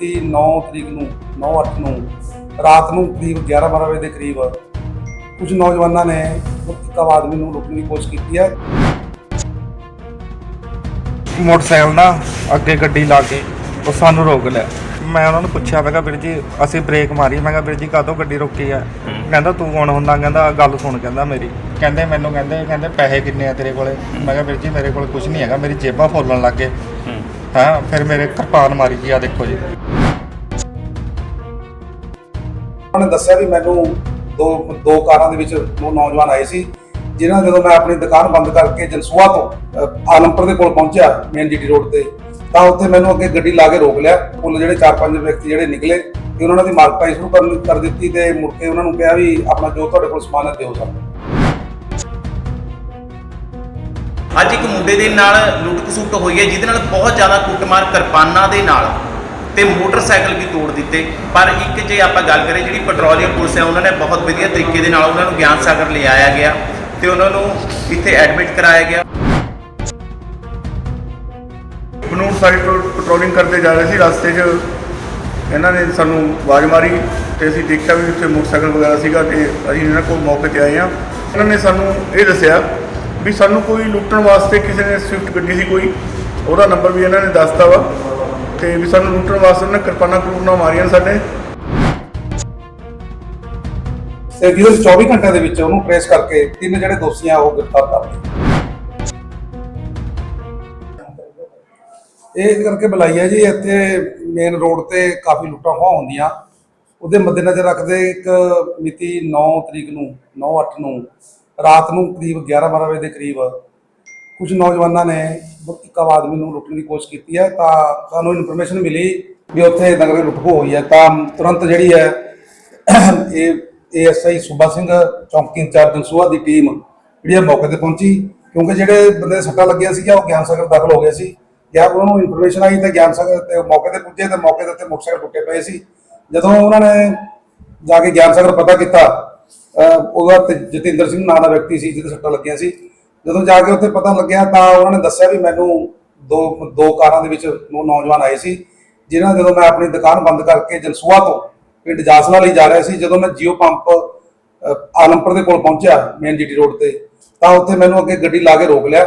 ਕਿ 9 ਤਰੀਕ ਨੂੰ 9-8 ਨੂੰ, ਰਾਤ ਨੂੰ ਕਰੀਬ 11-12 ਵਜੇ ਦੇ ਕਰੀਬ ਕੁਝ ਨੌਜਵਾਨਾਂ ਨੇ ਇੱਕ ਆਦਮੀ ਨੂੰ ਰੋਕਣ ਦੀ ਕੋਸ਼ਿਸ਼ ਕੀਤੀ ਹੈ। ਮੋਟਰਸਾਈਕਲ ਨਾ ਅੱਗੇ ਗੱਡੀ ਲਾ ਕੇ ਉਹ ਸਾਨੂੰ ਰੋਕ ਲਿਆ। ਮੈਂ ਉਹਨਾਂ ਨੂੰ ਪੁੱਛਿਆ, ਮੈਂ ਕਿਹਾ, ਵੀਰ ਜੀ, ਅਸੀਂ ਬ੍ਰੇਕ ਮਾਰੀ। ਮੈਂ ਕਿਹਾ, ਵੀਰ ਜੀ, ਕਾਹਤੋਂ ਗੱਡੀ ਰੋਕੀ ਆ? ਕਹਿੰਦਾ, ਤੂੰ ਕੌਣ ਹੁੰਦਾ? ਕਹਿੰਦਾ ਗੱਲ ਸੁਣ, ਕਹਿੰਦਾ ਮੇਰੀ। ਕਹਿੰਦੇ ਮੈਨੂੰ, ਕਹਿੰਦੇ ਕਹਿੰਦੇ ਪੈਸੇ ਕਿੰਨੇ ਆ ਤੇਰੇ ਕੋਲੇ? ਮੈਂ ਕਿਹਾ, ਵੀਰ ਜੀ, ਮੇਰੇ ਕੋਲ ਕੁਝ ਨਹੀਂ ਹੈਗਾ, ਮੇਰੀ ਜੇਬਾਂ ਫੋਲਣ ਲੱਗ ਗਏ। ਹਾਂ ਫਿਰ ਮੇਰੇ ਕਿਰਪਾਨ ਮਾਰੀ ਜੀ ਆ ਦੇਖੋ ਜੀ। ਉਹਨਾਂ ਦੱਸਿਆ ਵੀ ਮੈਨੂੰ ਦੋ ਦੋ ਕਾਰਾਂ ਦੇ ਵਿੱਚ ਦੋ ਨੌਜਵਾਨ ਆਏ ਸੀ ਜਿਨ੍ਹਾਂ ਨੇ ਜਦੋਂ ਮੈਂ ਆਪਣੀ ਦੁਕਾਨ ਬੰਦ ਕਰਕੇ ਜਨਸੂਆ ਤੋਂ ਅਹ, ਆਲਮਪੁਰ ਦੇ ਕੋਲ ਪਹੁੰਚਿਆ ਮੇਨ ਜੀਟੀ ਰੋਡ ਤੇ ਤਾਂ ਉੱਥੇ ਮੈਨੂੰ ਅੱਗੇ ਗੱਡੀ ਲਾ ਕੇ ਰੋਕ ਲਿਆ। ਕੁੱਲ ਜਿਹੜੇ ਚਾਰ ਪੰਜ ਵਿਅਕਤੀ ਜਿਹੜੇ ਨਿਕਲੇ ਤੇ ਉਹਨਾਂ ਦੀ ਮਾਰਕਟਾਈ ਸ਼ੁਰੂ ਕਰਨ ਕਰ ਦਿੱਤੀ ਤੇ ਮੁੜ ਕੇ ਉਹਨਾਂ ਨੂੰ ਕਿਹਾ ਵੀ ਆਪਣਾ ਜੋ ਤੁਹਾਡੇ ਕੋਲ ਸਮਾਨ ਹੈ ਦਿਓ ਸਾਨੂੰ। ਅੱਜ ਇੱਕ ਮੁੰਡੇ ਦੇ ਨਾਲ ਲੁੱਟ ਖਸੁੱਟ ਹੋਈ ਹੈ, ਜਿਹਦੇ ਨਾਲ ਬਹੁਤ ਜ਼ਿਆਦਾ ਕੁੱਟਮਾਰ ਕਿਰਪਾਨਾਂ ਦੇ ਨਾਲ ਤੇ ਮੋਟਰਸਾਈਕਲ ਵੀ ਤੋੜ ਦਿੱਤੇ। ਪਰ ਇੱਕ ਜੇ ਆਪਾਂ ਗੱਲ ਕਰੀਏ, ਜਿਹੜੀ ਪੈਟਰੋਲੀਅਮ ਪੁਲਿਸ ਹੈ, ਉਹਨਾਂ ਨੇ ਬਹੁਤ ਵਧੀਆ ਤਰੀਕੇ ਦੇ ਨਾਲ ਉਹਨਾਂ ਨੂੰ ਗਿਆਨ ਸਾਗਰ ਲਿਆਇਆ ਗਿਆ ਤੇ ਉਹਨਾਂ ਨੂੰ ਇੱਥੇ ਐਡਮਿਟ ਕਰਾਇਆ ਗਿਆ। ਬਨੂੜ ਸਾਈਡ ਤੋਂ ਪੈਟਰੋਲਿੰਗ ਕਰਦੇ ਜਾ ਰਹੇ ਸੀ, ਰਸਤੇ 'ਚ ਇਹਨਾਂ ਨੇ ਸਾਨੂੰ ਆਵਾਜ਼ ਮਾਰੀ ਤੇ ਅਸੀਂ ਦੇਖਿਆ ਵੀ ਉੱਥੇ ਮੋਟਰਸਾਈਕਲ ਵਗੈਰਾ ਸੀਗਾ ਤੇ ਅਸੀਂ ਇਹਨਾਂ ਕੋਲ ਮੌਕੇ ਤੇ ਆਏ ਹਾਂ। ਇਹਨਾਂ ਨੇ ਸਾਨੂੰ ਇਹ ਦੱਸਿਆ ਵੀ ਸਾਨੂੰ ਕੋਈ ਲੁੱਟਣ ਵਾਸਤੇ ਕਿਸੇ ਨੇ ਸਵਿਫਟ ਗੱਡੀ ਸੀ ਕੋਈ, ਉਹਦਾ ਨੰਬਰ ਵੀ ਇਹਨਾਂ ਨੇ ਦੱਸਤਾ ਵਾ। ਤੇ ਵੀ ਸਾਨੂੰ ਲੁੱਟਣ ਵਾਸਤੇ ਉਹਨਾਂ ਕਿਰਪਾਨਾਂ ਕਰੂਪਾਨਾਂ ਮਾਰੀਆਂ ਸਾਡੇ। ਤੇ ਜਿਹਦੇ 24 ਘੰਟਿਆਂ ਦੇ ਵਿੱਚ ਉਹਨੂੰ ਟ੍ਰੇਸ ਕਰਕੇ ਤਿੰਨ ਜਿਹੜੇ ਦੋਸ਼ੀ ਆ ਉਹ ਗ੍ਰਿਫਤਾਰ ਕਰ ਲਏ। ਇਹ ਕਰਕੇ ਬੁਲਾਈ ਜੀ, ਇੱਥੇ ਮੇਨ ਰੋਡ ਤੇ ਕਾਫੀ ਲੁੱਟਾਂ ਖੋਹਾਂ ਹੁੰਦੀਆਂ। ਉਹਦੇ ਮੱਦੇਨਜ਼ਰ ਰੱਖਦੇ ਇੱਕ ਮਿਤੀ 9 ਤਰੀਕ ਨੂੰ 9-8 ਨੂੰ ਰਾਤ ਨੂੰ ਕਰੀਬ 11-12 ਵਜੇ ਦੇ ਕਰੀਬ ਕੁਝ ਨੌਜਵਾਨਾਂ ਨੇ ਇੱਕ ਆਦਮੀ ਨੂੰ ਲੁੱਟਣ ਦੀ ਕੋਸ਼ਿਸ਼ ਕੀਤੀ ਹੈ, ਤਾਂ ਸਾਨੂੰ ਇਨਫੋਰਮੇਸ਼ਨ ਮਿਲੀ ਵੀ ਉੱਥੇ ਨਗਰ ਲੁੱਟ ਖੋਹ ਹੋਈ ਹੈ। ਤਾਂ ਤੁਰੰਤ ਜਿਹੜੀ ਹੈ, ਇਹ ਏਐਸਆਈ ਸੁਬਾ ਸਿੰਘ ਚੌਂਕੀ ਇੰਚਾਰਜ ਦਨਸੂਆ ਦੀ ਟੀਮ ਜਿਹੜੀ ਹੈ ਮੌਕੇ ਤੇ ਪਹੁੰਚੀ, ਕਿਉਂਕਿ ਜਿਹੜੇ ਬੰਦੇ ਦੇ ਸੱਟਾਂ ਲੱਗੀਆਂ ਸੀਗੀਆਂ, ਉਹ ਗਿਆਨ ਸਾਗਰ ਦਾਖਲ ਹੋ ਗਏ ਸੀ। ਜਾਂ ਉਹਨਾਂ ਨੂੰ ਇਨਫੋਰਮੇਸ਼ਨ ਆਈ ਤਾਂ ਗਿਆਨ ਸਾਗਰ ਤੇ ਮੌਕੇ ਤੇ ਪੁੱਜੇ ਤੇ ਮੌਕੇ ਦੇ ਉੱਤੇ ਮੋਟਰਸਾਈਕਲ ਟੁੱਟੇ ਪਏ ਸੀ। ਜਦੋਂ ਉਹਨਾਂ ਨੇ ਜਾ ਕੇ ਗਿਆਨ ਸਾਗਰ ਪਤਾ ਕੀਤਾ ਉਹਦਾ ਤੇ ਜਤਿੰਦਰ ਸਿੰਘ ਨਾਂ ਦਾ ਵਿਅਕਤੀ ਸੀ, ਜਿਹਦੇ ਸੱਟਾਂ ਲੱਗੀਆਂ ਸੀ। ਜਦੋਂ ਜਾ ਕੇ ਉੱਥੇ ਪਤਾ ਲੱਗਿਆ ਤਾਂ ਉਹਨਾਂ ਨੇ ਦੱਸਿਆ ਵੀ ਮੈਨੂੰ ਦੋ ਦੋ ਕਾਰਾਂ ਦੇ ਵਿੱਚ ਦੋ ਨੌਜਵਾਨ ਆਏ ਸੀ, ਜਿਨ੍ਹਾਂ ਜਦੋਂ ਮੈਂ ਆਪਣੀ ਦੁਕਾਨ ਬੰਦ ਕਰਕੇ ਜਲਸੂਆ ਤੋਂ ਪਿੰਡ ਜਾਸਵਾ ਲਈ ਜਾ ਰਿਹਾ ਸੀ, ਜਦੋਂ ਮੈਂ ਜੀਓ ਪੰਪ ਆਲਮਪੁਰ ਦੇ ਕੋਲ ਪਹੁੰਚਿਆ, ਮੇਨ ਜੀਟੀ ਰੋਡ ਤੇ, ਤਾਂ ਉੱਥੇ ਮੈਨੂੰ ਅੱਗੇ ਗੱਡੀ ਲਾ ਕੇ ਰੋਕ ਲਿਆ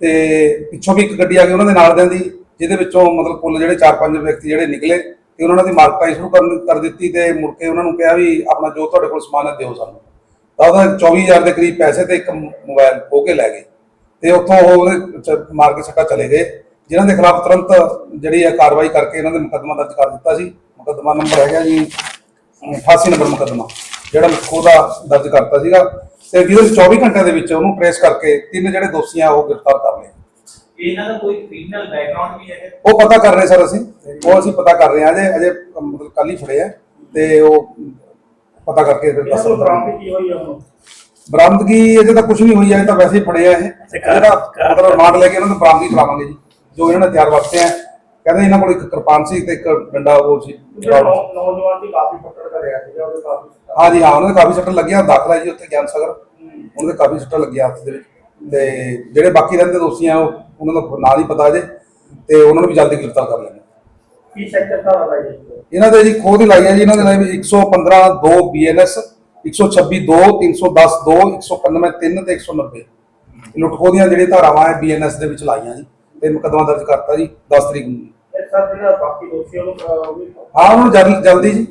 ਤੇ ਪਿੱਛੋਂ ਵੀ ਇੱਕ ਗੱਡੀ ਆ ਗਈ ਉਹਨਾਂ ਦੇ ਨਾਲ ਦਿਆਂ ਦੀ ਜਿਹਦੇ ਵਿੱਚੋਂ ਮਤਲਬ ਕੁੱਲ ਜਿਹੜੇ ਚਾਰ ਪੰਜ ਵਿਅਕਤੀ ਜਿਹੜੇ ਨਿਕਲੇ ਤੇ ਉਹਨਾਂ ਦੀ ਮਾਰਕਟਾਈ ਸ਼ੁਰੂ ਕਰਨ ਕਰ ਦਿੱਤੀ ਤੇ ਮੁੜ ਕੇ ਉਹਨਾਂ ਨੂੰ ਕਿਹਾ ਵੀ ਆਪਣਾ ਜੋ ਤੁਹਾਡੇ ਕੋਲ ਸਮਾਨ ਹੈ ਦਿਓ ਸਾਨੂੰ। ਤਾਂ ਉਹਦਾ 24000 ਦੇ ਕਰੀਬ ਪੈਸੇ ਤੇ ਇੱਕ ਮੋਬਾਈਲ ਖੋ ਕੇ ਲੈ ਗਏ। ਤੇ ਉੱਥੋਂ ਉਹ ਉਹਦੇ ਚ ਮਾਰ ਕੇ ਸੱਟਾ ਚਲੇ ਗਏ। ਜਿਨ੍ਹਾਂ ਦੇ ਖਿਲਾਫ ਤੁਰੰਤ ਜਿਹੜੀ ਹੈ ਕਾਰਵਾਈ ਕਰਕੇ ਇਹਨਾਂ ਦੇ ਮੁਕੱਦਮਾ ਦਰਜ ਕਰ ਦਿੱਤਾ ਸੀ। ਮੁਕੱਦਮਾ ਨੰਬਰ ਹੈਗਾ ਜੀ 88 ਨੰਬਰ ਮੁਕੱਦਮਾ, ਜਿਹੜਾ ਉਹਦਾ ਦਰਜ ਕਰਤਾ ਸੀਗਾ। ਤੇ ਜਿਹਦੇ ਵਿੱਚ 24 ਘੰਟਿਆਂ ਦੇ ਵਿੱਚ ਉਹਨੂੰ ਟ੍ਰੇਸ ਕਰਕੇ ਤਿੰਨ ਜਿਹੜੇ ਦੋਸ਼ੀ ਆ ਉਹ ਗ੍ਰਿਫਤਾਰ ਕਰ ਲਏ। ਇਹਨਾਂ ਦਾ ਕੋਈ ਕ੍ਰਿਮੀਨਲ ਬੈਕਗ੍ਰਾਉਂਡ ਵੀ ਹੈ ਉਹ ਪਤਾ ਕਰ ਰਹੇ ਸਰ ਅਸੀਂ। ਉਹ ਅਸੀਂ ਪਤਾ ਕਰ ਰਹੇ ਹਾਂ ਅਜੇ ਅਜੇ ਮਤਲਬ ਕੱਲ ਹੀ ਫੜੇ ਆ। ਤੇ ਉਹ ਪਤਾ ਕਰਕੇ ਫਿਰ ਦੱਸ ਬਰਾਮਦਗੀ ਅਜੇ ਤਾਂ ਕੁਝ ਨਹੀਂ ਹੋਈ ਹੈ ਤਾਂ ਵੈਸੇ ਹੀ ਫੜੇ ਆ ਇਹ ਇਹਦਾ ਮਤਲਬ ਰਿਮਾਂਡ ਲੈ ਕੇ ਇਹਨਾਂ ਨੂੰ ਬਰਾਮਦਗੀ ਕਰਾਵਾਂਗੇ ਜੀ ਜੋ ਇਹਨਾਂ ਨੇ ਤਿਆਰ ਵਰਤੇ ਆ। ਕਹਿੰਦੇ ਇਹਨਾਂ ਕੋਲ ਇੱਕ ਕਿਰਪਾਨ ਸੀ ਤੇ ਇੱਕ ਡੰਡਾ ਉਹ ਸੀ। ਨੌਜਵਾਨ ਦੀ ਕਾਫੀ ਪਕੜ ਕਰਿਆ ਸੀਗਾ ਉਹਦੇ ਕਾਫੀ ਹਾਂ ਜੀ ਹਾਂ ਉਹਨਾਂ ਦੇ ਕਾਫੀ ਸੱਟਾਂ ਲੱਗੀਆਂ ਦਾਖਲਾ ਜੀ ਉੱਥੇ ਗਿਆਨ ਸਾਗਰ। ਉਹਨਾਂ ਦੇ ਕਾਫੀ ਸੱਟਾਂ ਲੱਗੀਆਂ ਹੱਥ ਦੇ ਵਿੱਚ। ਤੇ ਜਿਹੜੇ ਬਾਕੀ ਰਹਿੰਦੇ ਦੋਸ਼ੀ ਆ ਉਹ ਉਹਨਾਂ ਦਾ ਨਾਂ ਨਹੀਂ ਪਤਾ ਅਜੇ ਤੇ ਉਹਨਾਂ ਨੂੰ ਵੀ ਜਲਦੀ ਗ੍ਰਿਫਤਾਰ ਕਰ ਲੈਣਾ ਕੀ ਸੈਕਟਰ ਦਾ ਵਾਲਾ ਜੀ? ਇਹਨਾਂ ਦੇ ਜੀ ਖੋਹ ਦੀ ਲਾਈ ਹੈ ਜੀ ਇਹਨਾਂ ਦੇ ਲਈ 115 2 BNS 126 2 310 2 191 3 ਤੇ 190 ਲੁੱਟ ਖੋਹ ਦੀਆਂ ਜਿਹੜੀਆਂ ਧਾਰਾਵਾਂ ਹੈ BNS ਦੇ ਵਿੱਚ ਲਾਈਆਂ ਜੀ ਤੇ ਮੁਕੱਦਮਾ ਦਰਜ ਕਰਤਾ ਜੀ 10 ਤਰੀਕ ਨੂੰ। ਜਿਹੜਾ ਹਾਂ ਉਹਨਾਂ ਨੂੰ ਜਲਦੀ ਜਲਦੀ ਜੀ।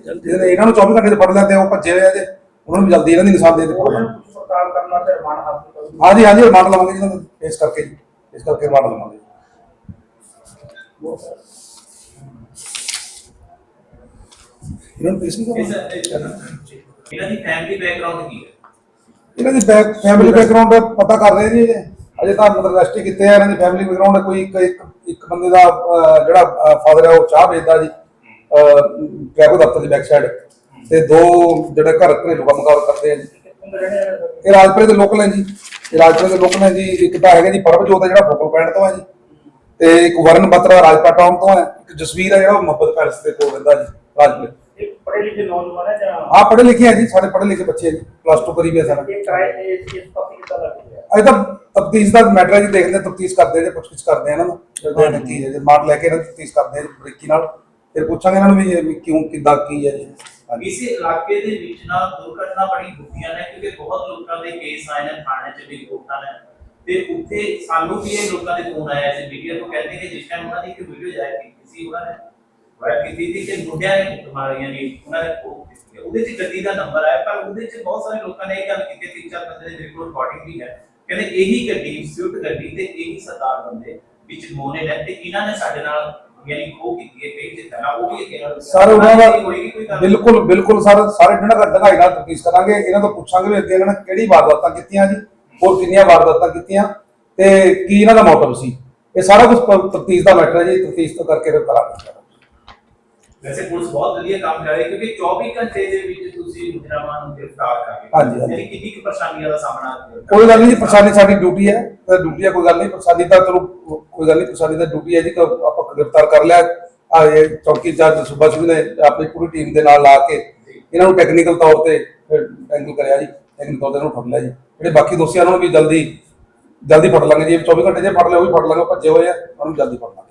ਇਹਨਾਂ ਨੂੰ 24 ਘੰਟੇ ਚ ਫੜ ਤੇ ਉਹ ਭੱਜੇ ਹੋਏ ਆ ਜੇ ਉਹਨਾਂ ਨੂੰ ਜਲਦੀ ਇਹਨਾਂ ਦੀ ਨਿਸ਼ਾਨ ਦੇ ਦੇ ਕੁਝ ਪੜਤਾਲ ਕਰਨਾ ਤੇ ਰਿਮਾਂਡ ਹਾਂ ਹਾਂ ਲਵਾਂਗੇ ਜੀ ਇਹਨਾਂ ਨੂੰ ਇਸ ਕਰਕੇ ਜੀ। ਇਸ ਕਰਕੇ ਰਿਮਾਂਡ ਲਵਾਂਗੇ ਇਹਨਾਂ ਨੂੰ ਨਹੀਂ ਕਰਨਾ। ਇਹਨਾਂ ਦੀ ਫੈਮਿਲੀ ਬੈਕਗ੍ਰਾਉਂਡ ਕੀ ਹੈ? ਇਹਨਾਂ ਦੀ ਬੈਕ ਫੈਮਿਲੀ ਬੈਕਗ੍ਰਾਉਂਡ ਪਤਾ ਕਰ ਰਹੇ ਜੀ। ਅਜੇ ਤਾਂ ਮਤਲਬ ਰੈਸਟੀ ਕੀਤੇ ਆ। ਇਹਨਾਂ ਦੀ ਫੈਮਿਲੀ ਬੈਕਗ੍ਰਾਉਂਡ ਕੋਈ ਇੱਕ ਇੱਕ ਇੱਕ ਬੰਦੇ ਦਾ ਅਹ, ਜਿਹੜਾ ਫਾਦਰ ਹੈ ਉਹ ਚਾਹ ਵੇਚਦਾ ਜੀ। ਟ੍ਰੈਵਲ ਦਫ਼ਤਰ ਦੀ ਬੈਕ ਸਾਈਡ ਤੇ ਦੋ ਜਿਹੜੇ ਘਰ ਘਰੇਲੂ ਕੰਮਕਾਰ ਕਰਦੇ ਆ ਜੀ। ਇਹ ਰਾਜਪੁਰੇ ਦੇ ਲੋਕਲ ਹੈ ਜੀ। ਇਹ ਰਾਜਪੁਰੇ ਦੇ ਲੋਕਲ ਹੈ ਜੀ। ਇੱਕ ਤਾਂ ਹੈਗਾ ਜੀ ਪਰਮਜੋਤ ਹੈ ਜਿਹੜਾ ਫੋਕਲ ਪੁਆਇੰਟ ਤੋਂ ਹੈ ਜੀ। ਤੇ ਇੱਕ ਵਰਨ ਬਤਰਾ ਰਾਜਪਾਟ ਟਾਊਨ ਤੋਂ ਹੈ। ਇੱਕ ਜਸਵੀਰ ਹੈ ਜਿਹੜਾ ਮੁਹੱਬਤ ਪੈਲਸ ਦੇ ਕੋਲ ਰਹਿੰਦਾ ਜੀ ਰਾਜਪੁਰੇ। ਇਹ ਪੜ੍ਹੇ ਲਿਖੇ ਨੌਜਵਾਨ ਹੈ ਜਾਂ ਆ ਪੜ੍ਹੇ ਲਿਖੇ ਹੈ ਜੀ। ਸਾਰੇ ਪੜ੍ਹੇ ਲਿਖੇ ਬੱਚੇ ਹੈ ਜੀ। ਪਲੱਸ 2 ਕਰੀ ਵੀ ਹੈ ਸਾਰਾ। ਇਹ ਤੇ ਇਸ ਇਸ ਪਤੀ ਕਿੱਦਾਂ ਲੱਗ ਗਿਆ ਅਜੇ ਤਾਂ ਤਫਤੀਸ਼ ਦਾ ਮੈਟਰ ਹੈ ਜੀ। ਦੇਖਦੇ ਤਫਤੀਸ਼ ਕਰਦੇ ਜੇ ਪੁੱਛਗਿੱਛ ਕਰਦੇ ਆ ਇਹਨਾਂ ਨੂੰ। ਜਦੋਂ ਹੈ ਜੇ ਮਾਰ ਲੈ ਕੇ ਇਹਨਾਂ ਤਫਤੀਸ਼ ਕਰਦੇ ਜੀ ਬਰੀਕੀ ਨਾਲ। ਫਿਰ ਪੁੱਛਾਂਗੇ ਇਹਨਾਂ ਨੂੰ ਵੀ ਇਹ ਵੀ ਕਿਉਂ ਕਿੱਦਾਂ ਕੀ ਹੈ ਜੀ। ਇਸੇ ਇਲਾਕੇ ਦੇ ਵਿੱਚ ਨਾ ਦੁਰਘਟਨਾ ਬੜੀ ਹੁੰਦੀਆਂ ਨੇ, ਕਿਉਂਕਿ ਬਹੁਤ ਲੋਕਾਂ ਦੇ ਕੇਸ ਆਏ ਨੇ ਥਾਣੇ 'ਚ ਵੀ, ਕੋਰਟਾਂ ਨੇ। ਤੇ ਉੱਥੇ ਸਾਨੂੰ ਵੀ ਇਹ ਲੋਕਾਂ ਦੇ ਫੋਨ ਆਇਆ ਸੀ ਮੀਡੀਆ ਤੋਂ ਕਹਿੰਦੇ ਕਿ ਜਿਸ ਟਾਈਮ ਉਹਨਾਂ ਦੀ ਇੱਕ ਵੀਡੀਓ ਜਾਇਰ ਕੀਤੀ ਸੀ, ਉਹਨਾਂ ਨੇ ਵਾਇਰ ਕੀਤੀ ਸੀ ਕਿ ਮੁੰਡਿਆਂ ਨੇ ਕੁੱਟ ਮਾਰੀਆਂ ਨੇ, ਉਹਨਾਂ ਨੇ ਕੋਲ ਕੀਤੀ ਹੈ। ਉਹਦੇ 'ਚ ਗੱਡੀ ਦਾ ਨੰਬਰ ਆਇਆ, ਪਰ ਉਹਦੇ 'ਚ ਬਹੁਤ ਸਾਰੇ ਲੋਕਾਂ ਨੇ ਇਹ ਗੱਲ ਕੀਤੀ, ਤਿੰਨ ਚਾਰ ਬੰਦੇ ਦੇ ਮੇਰੇ ਕੋਲ ਰਿਕਾਰਡਿੰਗ ਵੀ ਹੈ। ਕਹਿੰਦੇ ਇਹੀ ਗੱਡੀ, ਸਵਿਫਟ ਗੱਡੀ ਤੇ ਇਹੀ ਸਰਦਾਰ ਬੰਦੇ ਵਿੱਚ ਮੋਨੇ ਨੇ ਤੇ ਇਹਨਾਂ ਨੇ ਸਾਡੇ ਨਾਲ ਯਾਨੀ ਉਹ ਕੀਤੀ ਹੈ ਕਈ ਜਿੱਦਾਂ ਨਾਲ ਉਹ ਵੀ ਅੱਗੇ ਨਾਲ ਸਰ ਉਹਨਾਂ ਦਾ ਹੋਏਗੀ ਕੋਈ ਗੱਲ ਬਿਲਕੁਲ ਬਿਲਕੁਲ ਸਰ ਸਾਰੇ ਡੰਗਾਈ ਨਾਲ ਤਫਤੀਸ਼ ਕਰਾਂਗੇ। ਇਹਨਾਂ ਤੋਂ ਪੁੱਛਾਂਗੇ ਵੀ ਅੱਗੇ ਇਹਨਾਂ ਨੇ ਕਿਹੜੀ ਵਾਰਦਾਤਾਂ ਕੀਤੀਆਂ ਜੀ ਹੋਰ ਕਿੰਨੀਆਂ ਵਾਰਦਾਤਾਂ ਕੀਤੀਆਂ ਤੇ ਕੀ ਇਹਨਾਂ ਦਾ ਮੋਟਿਵ ਸੀ। ਇਹ ਸਾਰਾ ਕੁਝ ਤਫਤੀਸ਼ ਦਾ ਮੈਟਰ ਹੈ ਜੀ ਤਫਤੀਸ਼ ਤੋਂ ਕਰਕੇ ਫਿਰ ਕਰਾਂਗੇ। ਵੈਸੇ ਪੁਲਿਸ ਬਹੁਤ ਵਧੀਆ ਕੰਮ ਕਰ ਰਹੀ ਹੈ ਕਿਉਂਕਿ 24 ਘੰਟੇ ਦੇ ਵਿੱਚ ਤੁਸੀਂ ਮੁਜਰਮਾਂ ਨੂੰ ਗ੍ਰਿਫਤਾਰ ਕਰ ਰਹੇ ਹਾਂਜੀ, ਹਾਂਜੀ। ਯਾਨੀ ਕਿੰਨੀ ਕੁ ਪਰੇਸ਼ਾਨੀਆਂ ਦਾ ਸਾਹਮਣਾ ਕਰ ਰਹੇ ਹੋ? ਕੋਈ ਗੱਲ ਨਹੀਂ ਜੀ ਪਰੇਸ਼ਾਨੀ ਸਾਡੀ ਡਿਊਟੀ ਹੈ ਤੇ ਡਿਊਟੀ ਹੈ ਕੋਈ ਗੱਲ ਨਹੀਂ ਪਰੇਸ਼ਾਨੀ ਤਾਂ ਚਲੋ ਕੋਈ ਗੱਲ ਨਹੀਂ ਪਰੇਸ਼ਾਨੀ ਤਾਂ ਡਿਊਟੀ ਹੈ ਜੀ ਕਿ ਆਪਾਂ ਗ੍ਰਿਫਤਾਰ ਕਰ ਲਿਆ। ਆ ਇਹ ਚੌਕੀ ਚਾਰਜ ਸੁਭਾ ਸਿੰਘ ਨੇ ਆਪਣੀ ਪੂਰੀ ਟੀਮ ਦੇ ਨਾਲ ਲਾ ਕੇ ਇਹਨਾਂ ਨੂੰ ਟੈਕਨੀਕਲ ਤੌਰ ਤੇ ਟੈਂਕਲ ਕਰਿਆ ਜੀ ਟੈਕਨੀਕਲ ਤੌਰ ਤੇ ਇਹਨਾਂ ਨੂੰ ਫੜ ਲਿਆ ਜੀ। ਜਿਹੜੇ ਬਾਕੀ ਦੋਸ਼ੀਆਂ ਨੂੰ ਵੀ ਜਲਦੀ ਜਲਦੀ ਫੜ ਲਾਂਗੇ ਜੀ 24 ਘੰਟੇ ਜੇ ਫੜ ਲਿਆ ਉਹ ਵੀ ਫੜ ਲਾਂਗੇ ਭੱਜੇ ਹੋਏ ਆ ਉਹਨਾਂ ਨੂੰ ਜਲਦੀ ਫੜ ਲਾਂਗੇ।